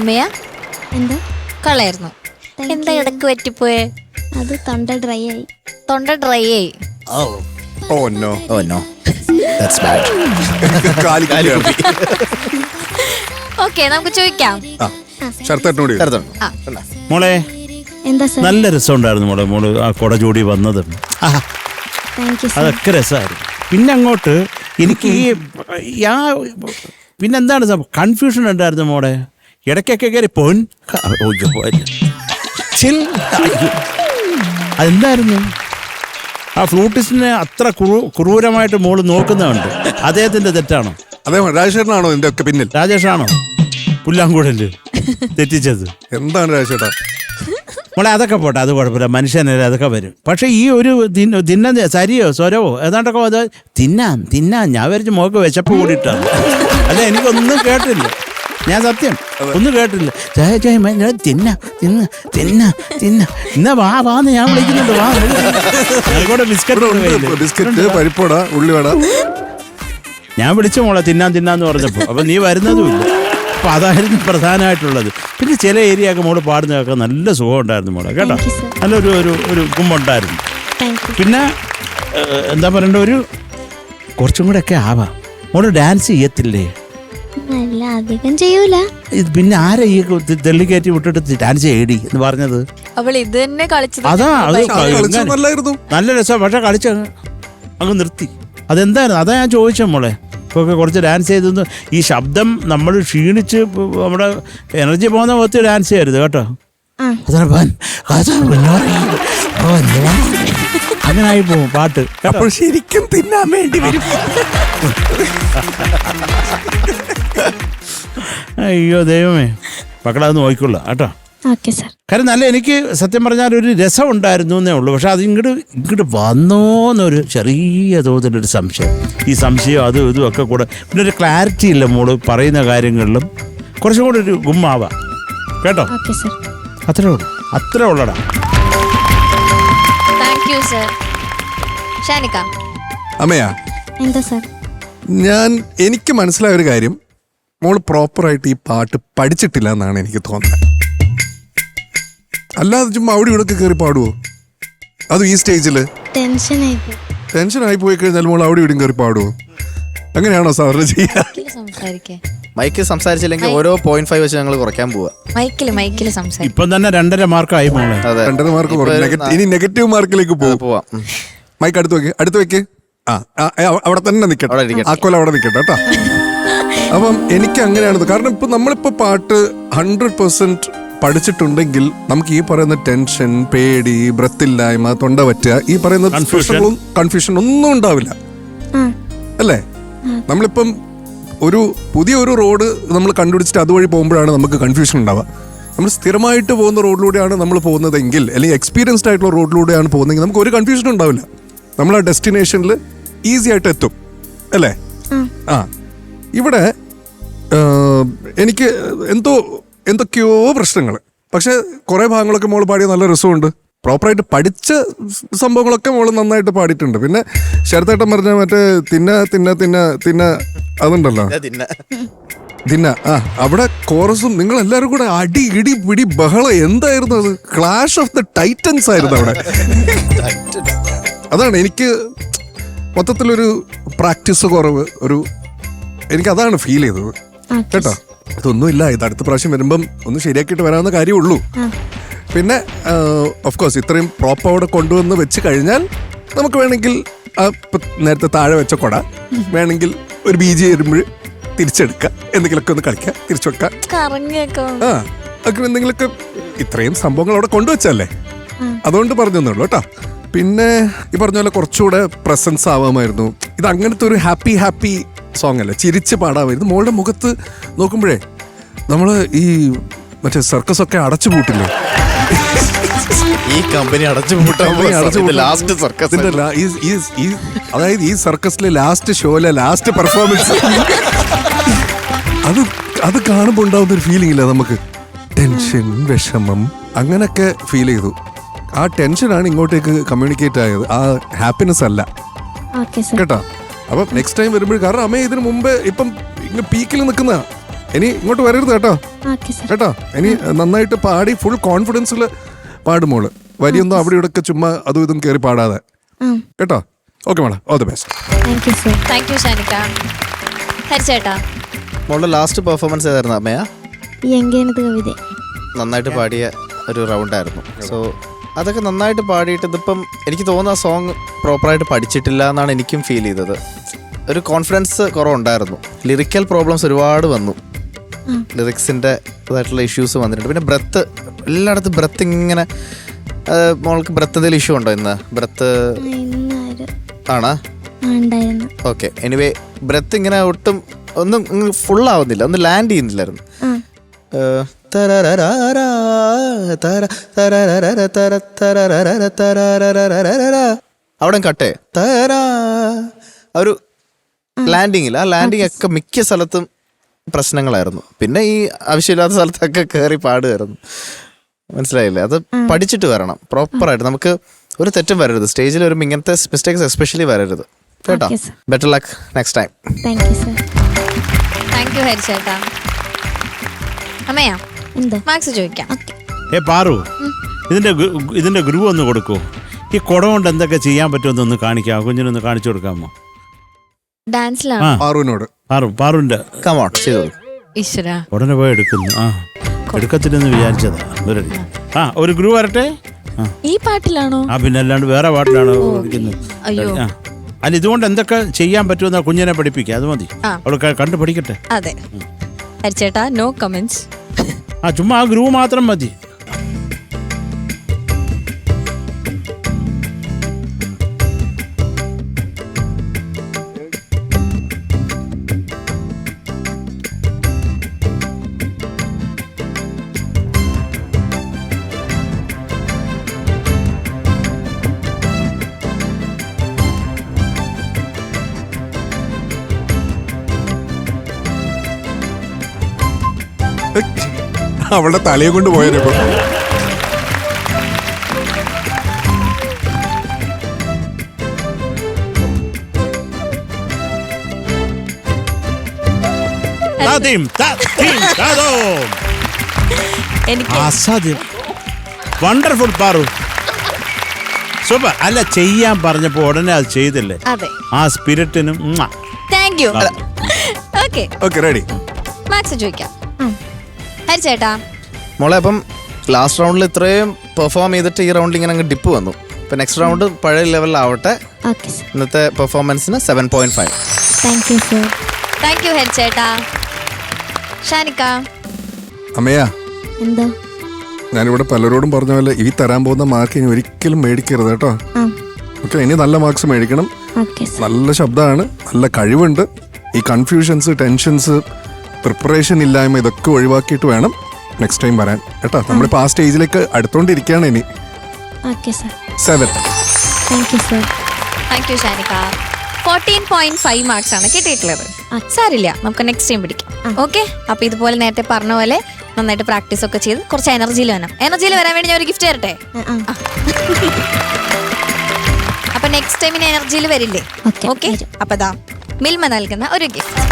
അമ്മയ എന്താ? കളയായിരുന്നു. Thank എന്താ you. ഇടയ്ക്ക് പറ്റിപ്പോയെ? അത് തൊണ്ട ഡ്രൈ ആയി. തൊണ്ട ഡ്രൈ ആയി. Oh no oh no that's bad കാലി കാലിയാണ് ഓക്കെ നമുക്ക് ചോദിക്കാം. ആ ശരത്തേട്ടനോട് ചോദിക്ക്. ആ. മോളെ എന്താ സാർ? നല്ല രസമുണ്ടായിരുന്നു മോളെ. മോൾ ആ കുട ചൂടി വന്നത്. ആഹാ, താങ്ക് യു സാർ അതൊക്കെ രസമായിരുന്നു. പിന്നെ അങ്ങോട്ട് എനിക്ക് ഈ പിന്നെന്താണ് കൺഫ്യൂഷൻ ഉണ്ടായിരുന്നു മോളെ. ഇടയ്ക്കൊക്കെ കയറി പൊൻ. അതെന്തായിരുന്നു? ആ ഫ്ലൂട്ടിസ്റ്റിനെ അത്ര ക്രൂരമായിട്ട് മോൾ നോക്കുന്നുണ്ട് അദ്ദേഹത്തിന്റെ തെറ്റാണോ? അതെ രാജേഷേട്ടനാണോ ഇതിന്റെ ഒക്കെ പിന്നിൽ? രാജേഷാണോ? പുല്ലാങ്കൂടൽ തെറ്റിച്ചത്. എന്താണ് രാജേഷേട്ടാ? മോളെ അതൊക്കെ പോട്ടെ അത് കുഴപ്പമില്ല. മനുഷ്യനല്ലേ അതൊക്കെ വരും. പക്ഷെ ഈ ഒരു തിന്ന തിന്ന സരിയോ സ്വരവോ ഏതാണ്ടൊക്കെ അത് തിന്നാം തിന്നാം. ഞാൻ വരച്ച് മോക്ക് വിശപ്പ് കൂടിയിട്ടാണ്. അല്ല എനിക്കൊന്നും കേട്ടില്ല. ഞാൻ സത്യം. ഒന്നും കേട്ടില്ല ചായ ചായ ഞാൻ തിന്ന തിന്ന തിന്ന തിന്ന. എന്നാ വാ വാന്ന് ഞാൻ വിളിക്കുന്നുണ്ട്. വാ കൂടെ ബിസ്ക്കറ്റ് ബിസ്ക്കറ്റ് പരിപ്പട ഉള്ളിവട ഞാൻ വിളിച്ച മോളെ തിന്നാൻ തിന്നാന്ന് പറഞ്ഞപ്പോൾ അപ്പൊ നീ വരുന്നതുമില്ല. അപ്പൊ അതായിരുന്നു പ്രധാനമായിട്ടുള്ളത്. പിന്നെ ചില ഏരിയ ഒക്കെ മോൾ പാടുന്നതൊക്കെ നല്ല സുഖം ഉണ്ടായിരുന്നു മോളെ കേട്ടോ? നല്ലൊരു ഒരു ഒരു കുമ്പുണ്ടായിരുന്നു പിന്നെ എന്താ പറയണ്ട ഒരു കുറച്ചും കൂടെ ഒക്കെ ആവാം. മോൾ ഡാൻസ് ചെയ്യത്തില്ലേ? അല്ല അധികം ചെയ്യൂല. ഇത് പിന്നെ ആരാ ഈ തെള്ളിക്കയറ്റി വിട്ടിട്ട് ഡാൻസ് ചെയ്യടി എന്ന് പറഞ്ഞത്? അവൾ ഇത് തന്നെ കളിച്ചത് അതാ അത് ആ, നല്ലായിരുന്നു നല്ല രസം പക്ഷെ കളിച്ച അങ്ങ് നിർത്തി. അതെന്തായിരുന്നു? അതാ ഞാൻ ചോദിച്ച മോളെ. ഇപ്പോൾ കുറച്ച് ഡാൻസ് ചെയ്തൊന്നും ഈ ശബ്ദം നമ്മൾ ക്ഷീണിച്ച് നമ്മുടെ എനർജി പോകുന്ന പോലത്തെ ഡാൻസ് ചെയ്യരുത് കേട്ടോ. അങ്ങനെ ആയി പോകും പാട്ട്. അപ്പോൾ ശരിക്കും തിന്നാൻ വേണ്ടി വരും. അയ്യോ ദൈവമേ. മക്കളെ അത് നോക്കിക്കൊള്ളു കേട്ടോ. Okay sir. കാര്യം നല്ല എനിക്ക് സത്യം പറഞ്ഞാൽ ഒരു രസം ഉണ്ടായിരുന്നു എന്നേ ഉള്ളൂ. പക്ഷെ അത് ഇങ്ങോട്ട് ഇങ്ങോട്ട് വന്നോന്നൊരു ചെറിയ തോതിലൊരു സംശയം. ഈ സംശയം അതും ഇതും ഒക്കെ കൂടെ. പിന്നെ ഒരു ക്ലാരിറ്റി ഇല്ല മോൾ പറയുന്ന കാര്യങ്ങളിലും. കുറച്ചും കൂടെ ഒരു ഗുമ്മാവാ. കേട്ടോ? Okay sir. അത്രേ ഉള്ളൂ. അത്രേ ഉള്ളടാ. താങ്ക് യു സർ ഷാനിക്ക. അമ്മയാ എന്താ സാർ? ഞാൻ എനിക്ക് മനസ്സിലായ ഒരു കാര്യം. മോൾ പ്രോപ്പറായിട്ട് ഈ പാട്ട് പഠിച്ചിട്ടില്ല എന്നാണ് എനിക്ക് തോന്നുന്നത്. അല്ലാതെ ചുമ്മാ അവിടെ ഇവിടെ കയറി പാടുവോ? അതും ഈ സ്റ്റേജിൽ? ടെൻഷൻ ആയി പോയി. കഴിഞ്ഞാൽ മോൾ അവിടെ ഇവിടെയും കയറി പാടുവോ? അങ്ങനെയാണോ സാറിന് ചെയ്യാ? സംസാരിക്കേ. മൈക്ക് സംസാരിച്ചില്ലെങ്കിൽ ഓരോ പോയിന്റ് ഫൈവ് വെച്ച് ഞങ്ങൾ കുറയ്ക്കാൻ പോവാ. മൈക്കിൽ മൈക്കിൽ സംസാരിക്കും. ഇപ്പം തന്നെ രണ്ടര മാർക്കായി മോളെ. അതെ. രണ്ടര മാർക്ക് നെഗറ്റീവ് ഇനി നെഗറ്റീവ് മാർക്കിലേക്ക് പോകും പോവാം. ഉം. മൈക്ക് അടുത്ത് വെക്ക്. അടുത്ത് വെക്ക്. ആ അവിടെ തന്നെ അവിടെ ഇരിക്കട്ടെ. ആ അവിടെ നിൽക്കട്ടെ കേട്ടോ. അപ്പം എനിക്ക് അങ്ങനെയാണത് കാരണം ഇപ്പൊ നമ്മളിപ്പോ പാട്ട് ഹൺഡ്രഡ് പെർസെന്റ് പഠിച്ചിട്ടുണ്ടെങ്കിൽ നമുക്ക് ഈ പറയുന്ന ടെൻഷൻ പേടി ബ്രത്തില്ലായ്മ തൊണ്ട പറ്റുക ഈ പറയുന്ന Confusion. കൺഫ്യൂഷൻ ഒന്നും ഉണ്ടാവില്ല. അല്ലേ? നമ്മളിപ്പം ഒരു പുതിയ ഒരു റോഡ് നമ്മൾ കണ്ടുപിടിച്ചിട്ട് അതുവഴി പോകുമ്പോഴാണ് നമുക്ക് കൺഫ്യൂഷൻ ഉണ്ടാവുക. നമ്മൾ സ്ഥിരമായിട്ട് പോകുന്ന റോഡിലൂടെയാണ് നമ്മൾ പോകുന്നതെങ്കിൽ അല്ലെങ്കിൽ എക്സ്പീരിയൻസ്ഡ് ആയിട്ടുള്ള റോഡിലൂടെയാണ് പോകുന്നതെങ്കിൽ നമുക്ക് ഒരു കൺഫ്യൂഷൻ ഉണ്ടാവില്ല. നമ്മൾ ആ ഡെസ്റ്റിനേഷനിൽ ഈസി ആയിട്ട് എത്തും. അല്ലേ? ആ. ഇവിടെ എനിക്ക് എന്തോ എന്തൊക്കെയോ പ്രശ്നങ്ങൾ. പക്ഷേ കുറേ ഭാഗങ്ങളൊക്കെ മോൾ പാടിയ നല്ല രസമുണ്ട്. പ്രോപ്പറായിട്ട് പഠിച്ച സംഭവങ്ങളൊക്കെ മോൾ നന്നായിട്ട് പാടിയിട്ടുണ്ട്. പിന്നെ ശരത്തേട്ടൻ പറഞ്ഞ മറ്റേ തിന്ന തിന്ന തിന്ന തിന്ന അതുണ്ടല്ലോ. തിന്നെ തിന്ന. ആ അവിടെ കോറസും നിങ്ങൾ എല്ലാവരും കൂടെ അടി ഇടി പിടി ബഹളം എന്തായിരുന്നു അത്? ക്ലാഷ് ഓഫ് ദ ടൈറ്റൻസ് ആയിരുന്നു അവിടെ. അതാണ് എനിക്ക് മൊത്തത്തിലൊരു പ്രാക്ടീസ് കുറവ് ഒരു എനിക്ക് അതാണ് ഫീൽ ചെയ്തത് കേട്ടോ? ഇതൊന്നുമില്ല. ഇത് അടുത്ത പ്രാവശ്യം വരുമ്പം ഒന്ന് ശരിയാക്കിയിട്ട് വരാവുന്ന കാര്യമുള്ളൂ. പിന്നെ ഓഫ് കോഴ്സ് ഇത്രയും പ്രോപ്പർ അവിടെ കൊണ്ടുവന്ന് വെച്ച് കഴിഞ്ഞാൽ നമുക്ക് വേണമെങ്കിൽ നേരത്തെ താഴെ വെച്ച കൊട വേണമെങ്കിൽ ഒരു ബി ജി വരുമ്പോൾ തിരിച്ചെടുക്കുക എന്തെങ്കിലുമൊക്കെ ഒന്ന് കളിക്കുക തിരിച്ചു വെക്കുക. ആ അങ്ങനെ എന്തെങ്കിലുമൊക്കെ ഇത്രയും സംഭവങ്ങൾ അവിടെ കൊണ്ടുവച്ചല്ലേ അതുകൊണ്ട് പറഞ്ഞൊന്നുള്ളൂ കേട്ടോ. പിന്നെ ഈ പറഞ്ഞ പോലെ കുറച്ചുകൂടെ പ്രസൻസ് ആവാമായിരുന്നു. ഇത് അങ്ങനത്തെ ഒരു ഹാപ്പി ഹാപ്പി സോങ് അല്ലേ? ചിരിച്ച് പാടാമായിരുന്നു മോളുടെ മുഖത്ത് നോക്കുമ്പോഴേ നമ്മൾ ഈ മറ്റേ സർക്കസ് ഒക്കെ അടച്ചു പൂട്ടില്ലേ? ഈ കമ്പനി അടച്ചു പൂട്ടാൻ- ലാസ്റ്റ് സർക്കസ് ഇതിന്റെ ഈ- ഈ- ഈ- അതായത് ഈ സർക്കസിലെ ലാസ്റ്റ് ഷോയിലെ ലാസ്റ്റ് പെർഫോമൻസ് അത് അത് കാണുമ്പോൾ ഉണ്ടാവുന്ന ഒരു ഫീലിംഗ് ഇല്ല നമുക്ക്? ടെൻഷൻ വിഷമം അങ്ങനൊക്കെ ഫീൽ ചെയ്തു. ആ ടെൻഷനാണ് ഇങ്ങോട്ടേക്ക് കമ്മ്യൂണിക്കേറ്റ് ആയത്. ആ ഹാപ്പിനെസ് അല്ല. ഓക്കെ സാർ കേട്ടോ? അപ്പം നെക്സ്റ്റ് ടൈം വരുമ്പോൾ കാരണം അമ്മ ഇതിന് മുമ്പ് ഇപ്പം ഇങ്ങനെ പീക്കിൽ നിൽക്കുന്ന. ഇനി ഇങ്ങോട്ട് വരരുത് കേട്ടോ. ഓക്കെ സാർ കേട്ടോ? ഇനി നന്നായിട്ട് പാടി ഫുൾ കോൺഫിഡൻസിൽ പാടുമോൾ വരിയൊന്നും അവിടെ ഇവിടെയൊക്കെ ചുമ്മാ അതും ഇതും കയറി പാടാതെ. ആ. കേട്ടോ? Okay madam all the best thank you sir thank you ഷാനിക്ക. ഹരിച്ചേട്ടാ. മോളുടെ ലാസ്റ്റ് പെർഫോമൻസ് ഏതായിരുന്നു അമ്മയ? കവിത. നന്നായിട്ട് പാടിയ ഒരു റൗണ്ട് ആയിരുന്നു. സോ അതൊക്കെ നന്നായിട്ട് പാടിയിട്ട് ഇതിപ്പം എനിക്ക് തോന്നുന്ന ആ സോങ് പ്രോപ്പറായിട്ട് പഠിച്ചിട്ടില്ല എന്നാണ് എനിക്കും ഫീൽ ചെയ്തത്. ഒരു കോൺഫിഡൻസ് കുറവുണ്ടായിരുന്നു. ലിറിക്കൽ പ്രോബ്ലംസ് ഒരുപാട് വന്നു. ലിറിക്സിന്റെ ഇതായിട്ടുള്ള ഇഷ്യൂസ് വന്നിട്ടുണ്ട്. പിന്നെ ബ്രത്ത് എല്ലായിടത്തും ബ്രത്ത് ഇങ്ങനെ മോൾക്ക് ബ്രത്ത് എന്തെങ്കിലും ഇഷ്യൂ ഉണ്ടോ ഇന്ന്? ബ്രത്ത് ആണോ? ഓക്കെ എനിവേ ബ്രത്ത് ഇങ്ങനെ ഒട്ടും ഒന്നും ഫുൾ ആവുന്നില്ല. ഒന്ന് ലാൻഡ് ചെയ്യുന്നില്ലായിരുന്നു. അവിടെ കട്ടേ തരാ. ഒരു ലാൻഡിങ് ഇല്ല ആ ലാൻഡിങ് ഒക്കെ മിക്ക സ്ഥലത്തും പ്രശ്നങ്ങളായിരുന്നു. പിന്നെ ഈ ആവശ്യമില്ലാത്ത സ്ഥലത്തൊക്കെ കയറി പാടുമായിരുന്നു. മനസ്സിലായില്ലേ? അത് പഠിച്ചിട്ട് വരണം. പ്രോപ്പറായിട്ട് നമുക്ക് ഒരു തെറ്റും വരരുത്. സ്റ്റേജിൽ വരുമ്പോൾ ഇങ്ങനത്തെ മിസ്റ്റേക്സ് എസ്പെഷ്യലി വരരുത്. കേട്ടോ? Better luck next time thank you sir thank you ഹരിച്ചേട്ടാ അമ്മയാ എന്താ? മാർക്സ് ചോദിക്കാം. ഏ പാറു ഇതിന്റെ ഇതിന്റെ ഗ്രൂ ഒന്ന് കൊടുക്കൂ. ഈ കുടം കൊണ്ട് എന്തൊക്കെ ചെയ്യാൻ പറ്റുമെന്ന് ഒന്ന് കാണിക്കാം കുഞ്ഞിനൊന്ന് കാണിച്ചു കൊടുക്കാമോ? ഡാൻസിലാണ്? ആ. പാറുവിനോട്. പാറു പാറുവിന്റെ കമോൺ ചെയ്തോളൂ ഈശ്വര. ഉടനെ പോയി എടുക്കുന്നു. ആ. എടുക്കത്തില്ലെന്ന് വിചാരിച്ചതാ. ഒരു ആ. ഒരു ഗ്രൂ വരട്ടെ? ആ. ഈ പാട്ടിലാണോ? ആ പിന്നെ അല്ലാണ്ട് വേറെ പാട്ടിലാണ് ഇരിക്കുന്നത്? അയ്യോ. ആ. അല്ല ഇതുകൊണ്ട് എന്തൊക്കെ ചെയ്യാൻ പറ്റുമെന്ന കുഞ്ഞിനെ പഠിപ്പിക്കുക. അത് മതി. ആ. അവൾ ക- കണ്ടു പഠിക്കട്ടെ. അതെ. ഹരിച്ചേട്ടാ നോ കമന്റ്സ് ആ ചുമ്മാ ആ ഗ്രൂ മാത്രം മതി. അവളുടെ തലയെ കൊണ്ട്. എനിക്ക് വണ്ടർഫുൾ പാറു. സൂപ്പർ. അല്ല ചെയ്യാൻ പറഞ്ഞപ്പോ ഉടനെ അത് ചെയ്തില്ലേ? അതെ. ആ സ്പിരിറ്റിനും. Thank you okay okay ready marks ചോദിക്കാം. ഹരിച്ചേട്ടാ മോളെ അപ്പം ലാസ്റ്റ് റൗണ്ടിൽ ഇത്രയും പെർഫോം ചെയ്തിട്ട് ഈ റൗണ്ടിൽ ഇങ്ങനെ അങ്ങ് ഡിപ്പ് വന്നു. ഇപ്പൊ നെക്സ്റ്റ് റൗണ്ട് പഴയ ലെവലിലാവട്ടെ ഓക്കെ സാർ ഇന്നത്തെ പെർഫോമൻസിന് seven point five thank you sir thank you ഹരിച്ചേട്ടാ ഷാനിക്ക. അമ്മയാ എന്താ? ഞാനിവിടെ പലരോടും പറഞ്ഞ പോലെ ഈ തരാൻ പോകുന്ന മാർക്ക് ഇനി ഒരിക്കലും മേടിക്കരുത് കേട്ടോ. ഓക്കെ ഇനി നല്ല മാർക്സ് മേടിക്കണം. ഓക്കെ സാർ നല്ല ശബ്ദമാണ് നല്ല കഴിവുണ്ട്. ഈ കൺഫ്യൂഷൻസ് ടെൻഷൻസ് പ്രിപ്പറേഷൻ ഇല്ലായ്മ ഇതൊക്കെ ഒഴിവാക്കിയിട്ട് വേണം നെക്സ്റ്റ് ടൈം വരാൻ. കേട്ടോ? നമ്മളിപ്പോൾ ആ സ്റ്റേജിലേക്ക് അടുത്തോണ്ടിരിക്കുകയാണ് ഇനി. Okay sir seven thank you sir thank you ഷാനിക്ക fourteen point five marks ആണ് കിട്ടിയിട്ടുള്ളത്. സാരില്ല നമുക്ക് നെക്സ്റ്റ് ടൈം പിടിക്കാം. ഓക്കെ അപ്പൊ ഇതുപോലെ നേരത്തെ പറഞ്ഞ പോലെ നന്നായിട്ട് പ്രാക്ടീസ് ഒക്കെ ചെയ്ത് കുറച്ച് എനർജിയിൽ വരണം എനർജിയിൽ വരാൻ വേണ്ടി ഞാൻ ഒരു ഗിഫ്റ്റ് തരട്ടെ? അപ്പൊ നെക്സ്റ്റ് ടൈമിന് എനർജിയിൽ വരില്ലേ? ഓക്കെ അപ്പൊ ദാ മിൽമ നൽകുന്ന ഒരു ഗിഫ്റ്റ്